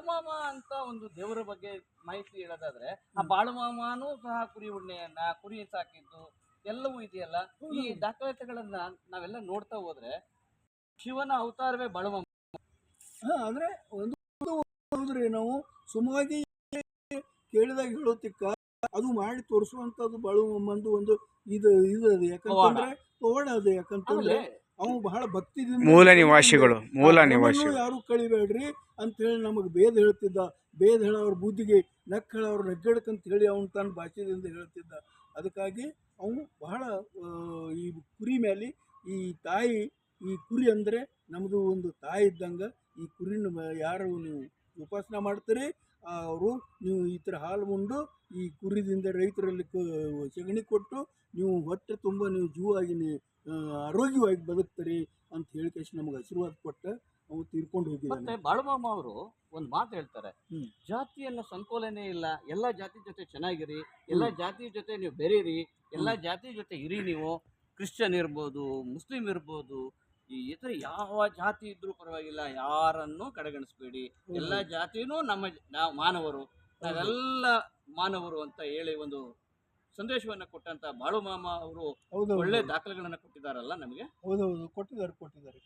ಬಾಳುಮಾಮ ಅಂತ ಒಂದು ದೇವರ ಬಗ್ಗೆ ಮಾಹಿತಿ ಹೇಳೋದಾದ್ರೆ ಆ ಬಾಳುಮಾಮನೂ ಸಹ ಕುರಿ ಉಣ್ಣೆಯನ್ನ ಕುರಿ ಸಾಕಿದ್ದು ಎಲ್ಲವೂ ಇದೆಯಲ್ಲ? ಈ ದಾಖಲಾತಿಗಳನ್ನ ನಾವೆಲ್ಲ ನೋಡ್ತಾ ಹೋದ್ರೆ ಶಿವನ ಅವತಾರವೇ ಬಾಳುಮಾಮ. ಹಾ ಅಂದ್ರೆ ಒಂದು ನಾವು ಸುಮಾಗಿ ಕೇಳಿದಾಗ ಹೇಳೋತಿಕ್ಕ ಅದು ಮಾಡಿ ತೋರಿಸುವಂತದ್ದು ಬಾಳುಮಾಮಂದು ಮಂದು ಒಂದು ಇದು ಇದು ಅದು. ಯಾಕಂತಂದ್ರೆ ಪವಾಡ. ಅದು ಯಾಕಂತಂದ್ರೆ ಅವು ಬಹಳ ಭಕ್ತಿದಿಂದ ಮೂಲ ನಿವಾಸಿಗಳು ಮೂಲ ನಿವಾಸಿಗಳು. ಯಾರು ಕಳಿಬೇಡ್ರಿ ಅಂತ ಹೇಳಿ ನಮಗೆ ಬೇದ ಹೇಳ್ತಿದ್ದ. ಬೇದ ಹೇಳೋರ ಬುದ್ಧಿಗೆ ನಕ್ಕ ಹೇಳೋರು ನಗ್ಗಡಕಂತ ಹೇಳಿ ಅವನು ತನ್ನ ಭಾಷೆದಿಂದ ಹೇಳ್ತಿದ್ದ. ಅದಕ್ಕಾಗಿ ಅವನು ಬಹಳ ಈ ಕುರಿ ಮೇಲೆ ಈ ತಾಯಿ ಈ ಕುರಿ ಅಂದರೆ ನಮ್ಮದು ಒಂದು ತಾಯಿ ಇದ್ದಂಗೆ ಈ ಕುರಿನ ಯಾರು ನೀವು ಉಪಾಸನೆ ಮಾಡ್ತೀರಿ ಅವರು ನೀವು ಈ ಥರ ಹಾಲು ಉಂಡು ಈ ಕುರಿದಿಂದ ರೈತರಲ್ಲಿ ಸಗಣಿ ಕೊಟ್ಟು ನೀವು ಹೊಟ್ಟೆ ತುಂಬ ನೀವು ಆ, ಆರೋಗ್ಯವಾಗಿ ಬದುಕ್ತೀರಿ ಅಂತ ಹೇಳಿ ಕೇಸಿ ನಮಗೆ ಆಶೀರ್ವಾದ ಕೊಟ್ಟ ಅವ್ರು ತೀರ್ಕೊಂಡು ಮತ್ತೆ ಹೋಗಿದ್ದಾನೆ ಬಾಳುಮಾಮ ಅವರು ಒಂದು ಮಾತು ಹೇಳ್ತಾರೆ. ಜಾತಿಯನ್ನು ಜಾತಿಯನ್ನ ಸಂಕೋಲನೆ ಇಲ್ಲ ಎಲ್ಲ ಜಾತಿ ಜೊತೆ ಚೆನ್ನಾಗಿರಿ ಎಲ್ಲ ಜಾತಿ ಜೊತೆ ನೀವು ಬೆರೀರಿ ಎಲ್ಲ ಜಾತಿ ಜೊತೆ ಇರಿ ನೀವು. ಕ್ರಿಶ್ಚಿಯನ್ ಇರ್ಬೋದು ಮುಸ್ಲಿಂ ಇರ್ಬೋದು ಈ ಇತರ ಯಾವ ಜಾತಿ ಇದ್ರೂ ಪರವಾಗಿಲ್ಲ ಯಾರನ್ನು ಕಡೆಗಣಿಸ್ಬೇಡಿ. ಎಲ್ಲ ಜಾತಿನೂ ನಮ್ಮ ನಾವು ಮಾನವರು. ನಾವೆಲ್ಲ ಮಾನವರು ಅಂತ ಹೇಳಿ ಒಂದು ಸಂದೇಶವನ್ನ ಕೊಟ್ಟಂತ ಬಾಳು ಮಾಮ ಅವರು ಒಳ್ಳೆ ದಾಖಲೆಗಳನ್ನ ಕೊಟ್ಟಿದ್ದಾರಲ್ಲ ನಮಗೆ? ಹೌದೌದು ಕೊಟ್ಟಿದ್ದಾರೆ ಕೊಟ್ಟಿದ್ದಾರೆ.